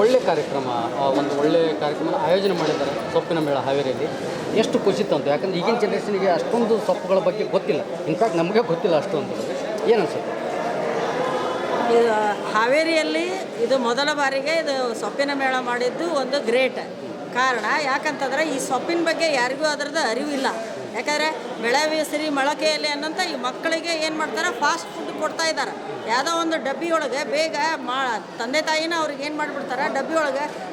ಒಳ್ಳೆ ಕಾರ್ಯಕ್ರಮ ಒಂದು ಒಳ್ಳೆ ಕಾರ್ಯಕ್ರಮ ಆಯೋಜನೆ ಮಾಡಿದ್ದಾರೆ ಸೊಪ್ಪಿನ ಮೇಳ ಹಾವೇರಿಯಲ್ಲಿ. ಎಷ್ಟು ಖುಷಿ ತಂತು, ಯಾಕಂದ್ರೆ ಈಗಿನ ಜನ್ರೇಷನ್ಗೆ ಅಷ್ಟೊಂದು ಸೊಪ್ಪುಗಳ ಬಗ್ಗೆ ಗೊತ್ತಿಲ್ಲ. ಇನ್ಫ್ಯಾಕ್ಟ್ ನಮಗೆ ಗೊತ್ತಿಲ್ಲ ಅಷ್ಟೊಂದು. ಏನು ಅನ್ಸುತ್ತೆ? ಹಾವೇರಿಯಲ್ಲಿ ಇದು ಮೊದಲ ಬಾರಿಗೆ ಇದು ಸೊಪ್ಪಿನ ಮೇಳ ಮಾಡಿದ್ದು ಒಂದು ಗ್ರೇಟ್ ಕಾರಣ. ಯಾಕಂತಂದ್ರೆ ಈ ಸೊಪ್ಪಿನ ಬಗ್ಗೆ ಯಾರಿಗೂ ಅದರದ್ದು ಅರಿವು ಇಲ್ಲ ಯಾಕಂದರೆ ಬೆಳೆ ಸಿರಿ ಮೊಳಕೆಯಲ್ಲಿ ಅನ್ನೋಂಥ ಈ ಮಕ್ಕಳಿಗೆ ಏನು ಮಾಡ್ತಾರೆ? ಫಾಸ್ಟ್ ಫುಡ್ ಕೊಡ್ತಾ ಇದ್ದಾರೆ. ಯಾವುದೋ ಒಂದು ಡಬ್ಬಿ ಬೇಗ ಮಾ, ತಂದೆ ತಾಯಿನ ಅವ್ರಿಗೆ ಏನು ಮಾಡಿಬಿಡ್ತಾರೆ? ಡಬ್ಬಿ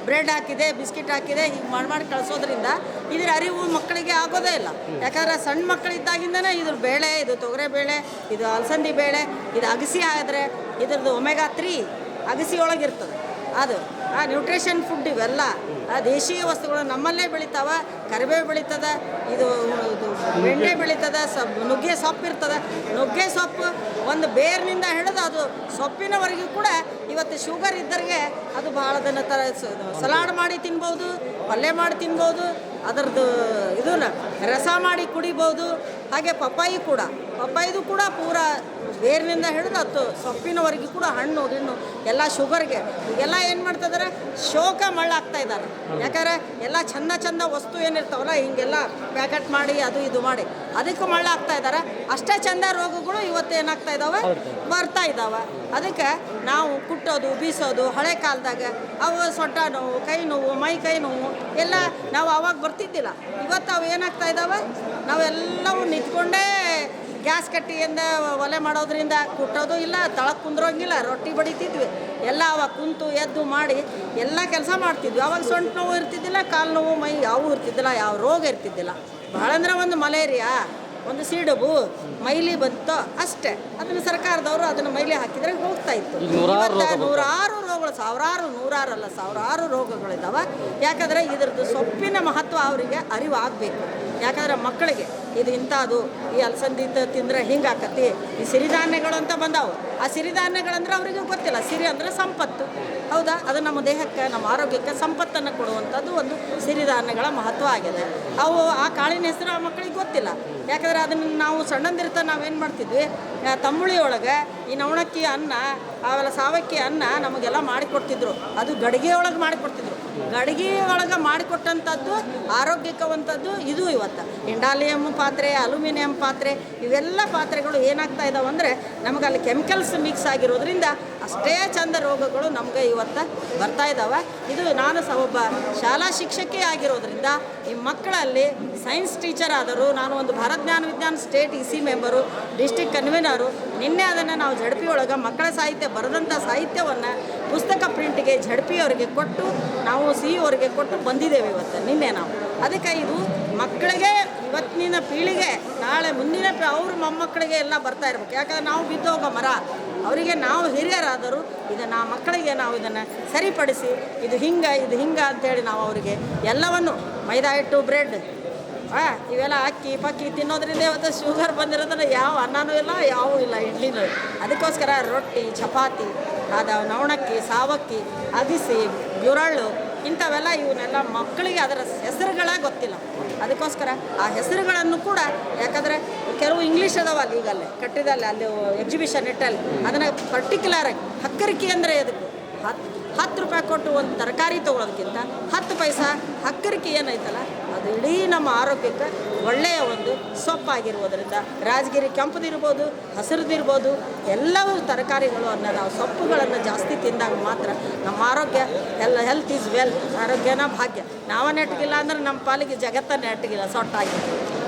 ಬ್ರೆಡ್ ಹಾಕಿದೆ, ಬಿಸ್ಕಿಟ್ ಹಾಕಿದೆ, ಹೀಗೆ ಮಾಡಿ ಮಾಡಿ ಕಳಿಸೋದ್ರಿಂದ ಇದ್ರ ಅರಿವು ಮಕ್ಕಳಿಗೆ ಆಗೋದೇ ಇಲ್ಲ. ಯಾಕಂದ್ರೆ ಸಣ್ಣ ಮಕ್ಕಳಿದ್ದಾಗಿಂದನೇ ಇದ್ರ ಬೇಳೆ, ಇದು ತೊಗರೆ ಬೇಳೆ, ಇದು ಅಲಸಂದಿ ಬೇಳೆ, ಇದು ಅಗಸಿ ಆದರೆ ಇದ್ರದ್ದು ಒಮೆಗಾ ತ್ರೀ ಅಗಸಿ ಒಳಗಿರ್ತದೆ ಅದು. ಆ ನ್ಯೂಟ್ರಿಷನ್ ಫುಡ್ ಇವೆಲ್ಲ, ಆ ದೇಶೀಯ ವಸ್ತುಗಳು ನಮ್ಮಲ್ಲೇ ಬೆಳಿತಾವ, ಕರಿಬೇವು ಬೆಳೀತದ, ಇದು ಬೆಂಡೆ ಬೆಳೀತದ, ಸಬ್, ನುಗ್ಗೆ ಸೊಪ್ಪು ಇರ್ತದೆ. ನುಗ್ಗೆ ಸೊಪ್ಪು ಒಂದು ಬೇರಿನಿಂದ ಹಿಡಿದು ಅದು ಸೊಪ್ಪಿನವರೆಗೂ ಕೂಡ ಇವತ್ತು ಶುಗರ್ ಇದ್ದರಿಗೆ ಅದು ಭಾಳ ದಿನ ತರ ಸಲಾಡ್ ಮಾಡಿ ತಿನ್ಬೋದು, ಪಲ್ಯ ಮಾಡಿ ತಿನ್ಬೋದು ಅದರದ್ದು ಇದನ್ನ ರಸ ಮಾಡಿ ಕುಡಿಬೋದು ಹಾಗೆ ಪಪ್ಪಾಯಿ ಕೂಡ. ಪಪ್ಪಾಯಿದು ಕೂಡ ಪೂರ ಬೇರಿನಿಂದ ಹಿಡಿದು ಹತ್ತು ಸೊಪ್ಪಿನವರೆಗೂ ಕೂಡ ಹಣ್ಣು ಗಿಣ್ಣು ಎಲ್ಲ ಶುಗರ್ಗೆ. ಎಲ್ಲ ಏನು ಮಾಡ್ತಿದ್ದಾರೆ ಶೋಕ ಮಳ್ಳಾಗ್ತಾ ಇದ್ದಾರೆ. ಯಾಕಂದ್ರೆ ಎಲ್ಲ ಚಂದ ಚಂದ ವಸ್ತು ಏನಿರ್ತಾವಲ್ಲ ಹಿಂಗೆಲ್ಲ ಪ್ಯಾಕೆಟ್ ಮಾಡಿ ಅದು ಇದು ಮಾಡಿ ಅದಕ್ಕೆ ಮಳ್ಳಾಗ್ತಾ ಇದ್ದಾರೆ. ಅಷ್ಟೇ ಚಂದ ರೋಗಗಳು ಇವತ್ತು ಏನಾಗ್ತಾ ಇದ್ದಾವೆ ಬರ್ತಾ ಇದ್ದಾವೆ ಅದಕ್ಕೆ ನಾವು ಕುಟ್ಟೋದು ಬೀಸೋದು ಹಳೆ ಕಾಲದಾಗ ಅವು ಸೊಟ್ಟ ನೋವು ಕೈ ನೋವು ಮೈ ಕೈ ನೋವು ಎಲ್ಲ ನಾವು ಅವಾಗ ಬರ್ತಿದ್ದಿಲ್ಲ. ಇವತ್ತು ಅವು ಏನಾಗ್ತಾ ಇದ್ದಾವೆ ನಾವೆಲ್ಲವೂ ನಿಂತ್ಕೊಂಡೇ ಗ್ಯಾಸ್ ಕಟ್ಟಿಯಿಂದ ಒಲೆ ಮಾಡೋದ್ರಿಂದ ಕುಟ್ಟೋದು ಇಲ್ಲ ತಳಕ್ಕೆ ಕುಂದ್ರೋಂಗಿಲ್ಲ ರೊಟ್ಟಿ ಬಡಿತಿದ್ವಿ. ಎಲ್ಲ ಅವಾಗ ಕುಂತು ಎದ್ದು ಮಾಡಿ ಎಲ್ಲ ಕೆಲಸ ಮಾಡ್ತಿದ್ವಿ. ಅವಾಗ ಸೊಂಟ ನೋವು ಇರ್ತಿದ್ದಿಲ್ಲ ಕಾಲು ನೋವು ಮೈ ಯಾವೂ ಇರ್ತಿದ್ದಿಲ್ಲ ಯಾವ ರೋಗ ಇರ್ತಿದ್ದಿಲ್ಲ. ಭಾಳ ಅಂದ್ರೆ ಒಂದು ಮಲೇರಿಯಾ ಒಂದು ಸಿಡುಬು ಮೈಲಿ ಬಂತು ಅಷ್ಟೇ. ಅದನ್ನು ಸರ್ಕಾರದವರು ಅದನ್ನು ಮೈಲಿ ಹಾಕಿದ್ರೆ ಹೋಗ್ತಾ ಇತ್ತು. ನೂರಾರು ರೋಗಗಳು ಸಾವಿರಾರು, ನೂರಾರಲ್ಲ, ಸಾವಿರಾರು ರೋಗಗಳಿದ್ದಾವೆ ಯಾಕಂದರೆ ಇದ್ರದ್ದು ಸೊಪ್ಪಿನ ಮಹತ್ವ ಅವರಿಗೆ ಅರಿವು ಆಗಬೇಕು ಯಾಕಂದ್ರೆ ಮಕ್ಕಳಿಗೆ ಇದು ಇಂಥದ್ದು, ಈ ಅಲಸಂದಿ ತಿಂದರೆ ತಿಂದ್ರೆ ಹಿಂಗೆ ಆಕತಿ ಈ ಸಿರಿಧಾನ್ಯಗಳು ಅಂತ ಬಂದಾವು. ಆ ಸಿರಿಧಾನ್ಯಗಳಂದ್ರೆ ಅವರಿಗೆ ಗೊತ್ತಿಲ್ಲ. ಸಿರಿ ಅಂದರೆ ಸಂಪತ್ತು. ಹೌದಾ? ಅದು ನಮ್ಮ ದೇಹಕ್ಕೆ, ನಮ್ಮ ಆರೋಗ್ಯಕ್ಕೆ ಸಂಪತ್ತನ್ನು ಕೊಡುವಂಥದ್ದು ಒಂದು ಸಿರಿಧಾನ್ಯಗಳ ಮಹತ್ವ ಆಗಿದೆ. ಅವು ಆ ಕಾಳಿನ ಹೆಸರು ಆ ಮಕ್ಕಳಿಗೆ ಗೊತ್ತಿಲ್ಲ. ಯಾಕಂದ್ರೆ ಅದನ್ನು ನಾವು ಸಣ್ಣಂದಿರ್ತ ನಾವೇನು ಮಾಡ್ತಿದ್ವಿ? ತಂಬುಳಿ ಒಳಗೆ ಈ ನವಣಕ್ಕಿ ಅನ್ನ ಆಮೇಲೆ ಸಾವಕ್ಕಿ ಅನ್ನ ನಮಗೆಲ್ಲ ಮಾಡಿಕೊಡ್ತಿದ್ರು. ಅದು ಗಡಿಗೆ ಒಳಗೆ ಮಾಡಿಕೊಡ್ತಿದ್ರು. ಗಡಿಗೆ ಒಳಗೆ ಮಾಡಿಕೊಟ್ಟಂಥದ್ದು, ಆರೋಗ್ಯಕವಂಥದ್ದು ಇದು ಇವತ್ತು. ಇಂಡಾಲಿಯಂ ಪಾತ್ರೆ, ಅಲ್ಯೂಮಿನಿಯಂ ಪಾತ್ರೆ, ಇವೆಲ್ಲ ಪಾತ್ರೆಗಳು ಏನಾಗ್ತಾ ಇದಾವೆ ಅಂದರೆ ನಮಗೆ ಅಲ್ಲಿ ಕೆಮಿಕಲ್ಸ್ ಮಿಕ್ಸ್ ಆಗಿರೋದ್ರಿಂದ ಅಷ್ಟೇ ಚಂದ ರೋಗಗಳು ನಮಗೆ ಇವತ್ತು ಬರ್ತಾ ಇದ್ದಾವೆ ಇದು ನಾನು ಸಹ ಒಬ್ಬ ಶಾಲಾ ಶಿಕ್ಷಕಿ ಆಗಿರೋದ್ರಿಂದ ಈ ಮಕ್ಕಳಲ್ಲಿ ಸೈನ್ಸ್ ಟೀಚರ್ ಆದರು ನಾನು ಒಂದು Bharat Gyan Vigyan state E C member district convener ನಿನ್ನೆ ಅದನ್ನು ನಾವು ಝಡ್ಪಿ ಒಳಗೆ ಮಕ್ಕಳ ಸಾಹಿತ್ಯ ಬರೆದಂಥ ಸಾಹಿತ್ಯವನ್ನು ಪುಸ್ತಕ ಪ್ರಿಂಟ್ಗೆ ಝಡ್ಪಿಯವರಿಗೆ ಕೊಟ್ಟು ನಾವು ಸಿ ಅವರಿಗೆ ಕೊಟ್ಟು ಬಂದಿದ್ದೇವೆ ಇವತ್ತು, ನಿನ್ನೆ ನಾವು. ಅದಕ್ಕೆ ಇದು ಮಕ್ಕಳಿಗೆ ಇವತ್ತಿನ ಪೀಳಿಗೆ, ನಾಳೆ ಮುಂದಿನ ಅವ್ರ ಮೊಮ್ಮಕ್ಕಳಿಗೆ ಎಲ್ಲ ಬರ್ತಾ ಇರ್ಬೇಕು. ಯಾಕಂದ್ರೆ ನಾವು ಬಿದ್ದೋಗ ಮರ. ಅವರಿಗೆ ನಾವು ಹಿರಿಯರಾದರೂ ಇದನ್ನು ಮಕ್ಕಳಿಗೆ ನಾವು ಇದನ್ನು ಸರಿಪಡಿಸಿ, ಇದು ಹಿಂಗೆ ಇದು ಹಿಂಗೆ ಅಂತೇಳಿ ನಾವು ಅವರಿಗೆ ಎಲ್ಲವನ್ನು ಮೈದಾ ಹಿಟ್ಟು, ಬ್ರೆಡ್ ಆ, ಇವೆಲ್ಲ ಅಕ್ಕಿ ಪಕ್ಕಿ ತಿನ್ನೋದ್ರಿಂದ ಇವತ್ತು ಶುಗರ್ ಬಂದಿರೋದನ್ನ ಯಾವ ಅನ್ನನೂ ಇಲ್ಲ ಯಾವೂ ಇಲ್ಲ ಇಡ್ಲಿನೂ ಅದಕ್ಕೋಸ್ಕರ ರೊಟ್ಟಿ ಚಪಾತಿ ಅದ ನವಣಕ್ಕಿ ಸಾವಕ್ಕಿ ಅದಿಸಿ ಗುರಳ್ಳು ಇಂಥವೆಲ್ಲ ಇವನ್ನೆಲ್ಲ ಮಕ್ಕಳಿಗೆ ಅದರ ಹೆಸರುಗಳೇ ಗೊತ್ತಿಲ್ಲ. ಅದಕ್ಕೋಸ್ಕರ ಆ ಹೆಸರುಗಳನ್ನು ಕೂಡ ಯಾಕಂದರೆ ಕೆಲವು ಇಂಗ್ಲೀಷ್ ಅದಾವ ಅಲ್ಲಿ ಈಗ ಅಲ್ಲಿ ಕಟ್ಟಿದಲ್ಲಿ ಅಲ್ಲಿ ಎಕ್ಸಿಬಿಷನ್ ಇಟ್ಟಲ್ಲಿ ಅದನ್ನು ಪರ್ಟಿಕ್ಯುಲರಾಗಿ ಹಕ್ಕರಿಕೆ ಅಂದರೆ ಅದಕ್ಕೆ ಹತ್ತು ಹತ್ತು ರೂಪಾಯಿ ಕೊಟ್ಟು ಒಂದು ತರಕಾರಿ ತೊಗೊಳೋದಕ್ಕಿಂತ ಹತ್ತು ಪೈಸಾ ಹಕ್ಕರಿಕೆ ಏನೈತಲ್ಲ? ಅದು ಇಡೀ ನಮ್ಮ ಆರೋಗ್ಯಕ್ಕೆ ಒಳ್ಳೆಯ ಒಂದು ಸೊಪ್ಪಾಗಿರುವುದರಿಂದ ರಾಜಗಿರಿ ಕೆಂಪದಿರ್ಬೋದು ಹಸಿರದಿರ್ಬೋದು ಎಲ್ಲವೂ ತರಕಾರಿಗಳು ಅನ್ನೋ ನಾವು ಸೊಪ್ಪುಗಳನ್ನು ಜಾಸ್ತಿ ತಿಂದಾಗ ಮಾತ್ರ ನಮ್ಮ ಆರೋಗ್ಯ ಎಲ್ಲ ಹೆಲ್ತ್ ಈಸ್ ವೆಲ್ ಆರೋಗ್ಯನ ಭಾಗ್ಯ. ನಾವ ನೆಟ್ಟಗಿಲ್ಲ ಅಂದ್ರೆ ನಮ್ಮ ಪಾಲಿಗೆ ಜಗತ್ತ ನೆಟ್ಟಗಿಲ್ಲ, ಸೊಟ್ಟಾಗಿ.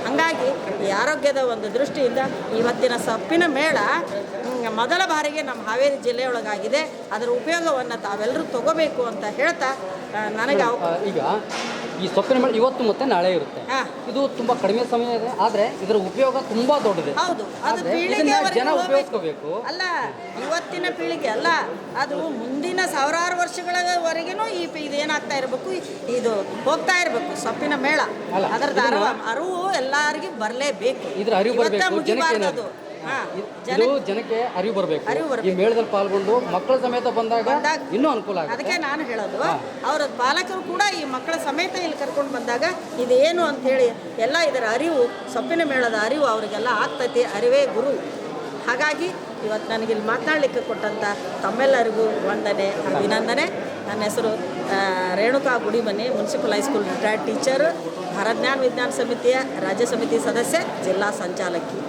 ಹಾಗಾಗಿ ಈ ಆರೋಗ್ಯದ ಒಂದು ದೃಷ್ಟಿಯಿಂದ ಇವತ್ತಿನ ಸೊಪ್ಪಿನ ಮೇಳ ಮೊದಲ ಬಾರಿಗೆ ನಮ್ಮ ಹಾವೇರಿ ಜಿಲ್ಲೆಯೊಳಗಾಗಿದೆ. ಅದರ ಉಪಯೋಗವನ್ನು ತಾವೆಲ್ಲರೂ ತಗೋಬೇಕು ಅಂತ ಹೇಳ್ತಾ ನನಗೆ ಈಗ ಈ ಸೊಪ್ಪಿನ ಮೇಳ ಇವತ್ತು ಮತ್ತೆ ನಾಳೆ ಇರುತ್ತೆ. ಹಾಂ. ಇದು ತುಂಬಾ ಕಡಿಮೆ ಸಮಯ ಇದೆ ಆದ್ರೆ ಇದರ ಉಪಯೋಗ ತುಂಬಾ ದೊಡ್ಡದಿದೆ. ಹೌದು. ಅದು ಆದ್ರೆ ಇದನ್ನ ಪೀಳಿಗೆವರೆಗೂ ಜನ ಹೋಗ್ಬೇಕು. ಉಪಯೋಗಿಸ್ಕೋಬೇಕು. ಅಲ್ಲ ಇವತ್ತಿನ ಪೀಳಿಗೆ ಅಲ್ಲ ಅದು ಮುಂದಿನ ಸಾವಿರಾರು ವರ್ಷಗಳವರೆಗೂ ಈ ಪಿ- ಇದು ಏನಾಗ್ತಾ ಇರಬೇಕು ಇದು ಹೋಗ್ತಾ ಇರಬೇಕು ಸೊಪ್ಪಿನ ಮೇಳ. ಅದರ ಇದನ್ನ- ಅರಿವು ಎಲ್ಲರಿಗೂ ಬರಲೇಬೇಕು. ಇದ್ರ ಅರಿವು ಬರಬೇಕು ಜನಕ್ಕೆ ಏನಾದ್ರು ಇದು ಜನಕ್ಕೆ ಅರಿವು ಬರಬೇಕು. ಅರಿವು ಈ ಬರ್ಬೇಕು. ಮೇಳದಲ್ಲಿ ಪಾಲ್ಗೊಂಡು ಮಕ್ಕಳ ಸಮೇತ ಬಂದಾಗ ಇನ್ನೂ ಅನುಕೂಲ ಆಗುತ್ತೆ. ಅದಕ್ಕೆ ನಾನು ಹೇಳೋದು ಅವರ ಪಾಲಕರು ಕೂಡ ಈ ಮಕ್ಕಳ ಸಮೇತ ಇಲ್ಲಿ ಕರ್ಕೊಂಡು ಬಂದಾಗ ಇದೇನು ಏನು ಹೇಳಿ ಎಲ್ಲ ಇದರ ಅರಿವು ಸೊಪ್ಪಿನ ಮೇಳದ ಅರಿವು ಅವರಿಗೆಲ್ಲ ಆಗ್ತೈತಿ ಅರಿವೇ ಗುರು. ಹಾಗಾಗಿ ಇವತ್ತು ನನಗೆ ಇಲ್ಲಿ ಮಾತನಾಡಲಿಕ್ಕೆ ಕೊಟ್ಟಂಥ ತಮ್ಮೆಲ್ಲರಿಗೂ ವಂದನೆ ಅಭಿನಂದನೆ. ನನ್ನ ಹೆಸರು Renuka Gudimani municipal high school retired teacher ಭಾರಜ್ಞಾನ Vigyan ಸಮಿತಿಯ ರಾಜ್ಯ ಸಮಿತಿ ಸದಸ್ಯೆ ಜಿಲ್ಲಾ ಸಂಚಾಲಕಿ.